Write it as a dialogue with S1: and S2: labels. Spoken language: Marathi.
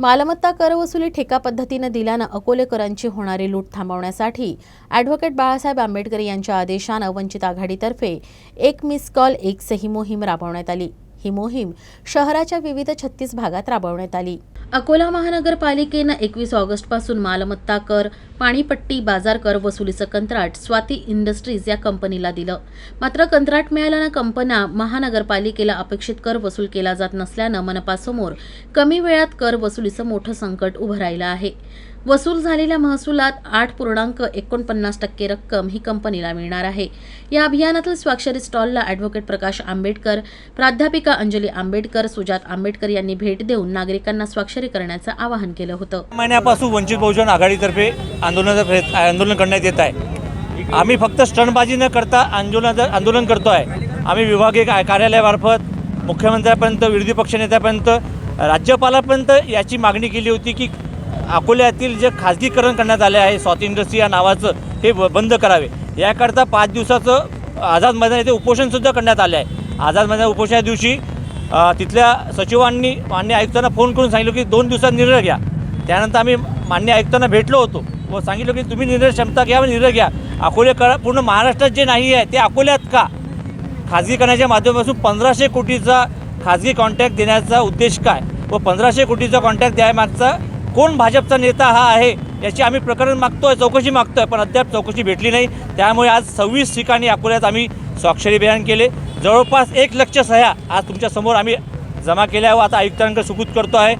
S1: मालमत्ता करवसुली ठेका पद्धतीनं दिल्यानं अकोलेकरांची होणारी लूट थांबवण्यासाठी ॲडव्होकेट बाळासाहेब आंबेडकर यांच्या आदेशानं वंचित आघाडीतर्फे एक मिस कॉल एक सही मोहीम राबवण्यात आली. ही मोहीम शहराच्या विविध छत्तीस भागात राबवण्यात आली. अकोला महानगरपालिकेनं एकवीस ऑगस्टपासून मालमत्ता कर पाणीपट्टी बाजार कर वसुलीचं कंत्राट स्वाती इंडस्ट्रीज या कंपनीला दिलं. मात्र कंत्राट मिळाल्यानं कंपन्या महानगरपालिकेला अपेक्षित कर वसूल केला जात नसल्यानं मनपासमोर कमी वेळात कर वसुलीचं मोठं संकट उभं राहिलं आहे. वसूल झालेल्या महसुलात आठ पूर्णांक एकोणपन्नास टक्के रक्कम ही कंपनीला मिळणार आहे. या अभियानातील स्वाक्षरी स्टॉलला ॲडव्होकेट प्रकाश आंबेडकर प्राध्यापिका अंजली आंबेडकर सुजात आंबेडकर यांनी भेट देऊन नागरिकांना स्वाक्षरी करण्याचं आवाहन केलं होतं.
S2: महिन्यापासून वंचित बहुजन आघाडीतर्फे आंदोलनाचा आंदोलन करण्यात येत आहे. आम्ही फक्त स्टंटबाजी न करता आंदोलनाचं आंदोलन करतो आहे आम्ही विभागीय कार्यालयामार्फत मुख्यमंत्र्यापर्यंत विरोधी पक्षनेत्यापर्यंत राज्यपालापर्यंत याची मागणी केली होती की अकोल्यातील जे खाजगीकरण करण्यात आले आहे स्वाती इंडस्ट्री या नावाचं हे ब- बंद करावे. याकरता पाच दिवसाचं आझाद मैदान येथे उपोषणसुद्धा करण्यात आले आहे. आझाद मैदान उपोषणा दिवशी तिथल्या सचिवांनी मान्य आयुक्तांना फोन करून सांगितलं की दोन दिवसात निर्णय घ्या. त्यानंतर आम्ही मान्य आयुक्तांना भेटलो होतो व सांगितलं की तुम्ही निर्णय क्षमता घ्या व निर्णय घ्या. अकोलेकर पूर्ण महाराष्ट्रात जे नाही आहे ते अकोल्यात का? खाजगीकरणाच्या माध्यमातून पंधराशे कोटीचा खाजगी कॉन्टॅक्ट देण्याचा उद्देश काय? व पंधराशे कोटीचा कॉन्टॅक्ट द्यायमागचा कोण भाजपचा नेता हा आहे याची आम्ही प्रकरण मागतोय चौकशी मागतोय पण अद्याप चौकशी भेटली नाही. त्यामुळे आज सव्वीस ठिकाणी अकोल्यात आम्ही स्वाक्षरी अभियान केले. जवळपास एक लक्ष सह्या आज तुमच्यासमोर आम्ही जमा केल्या व आता आयुक्तांकडे सुपूत करतो आहे.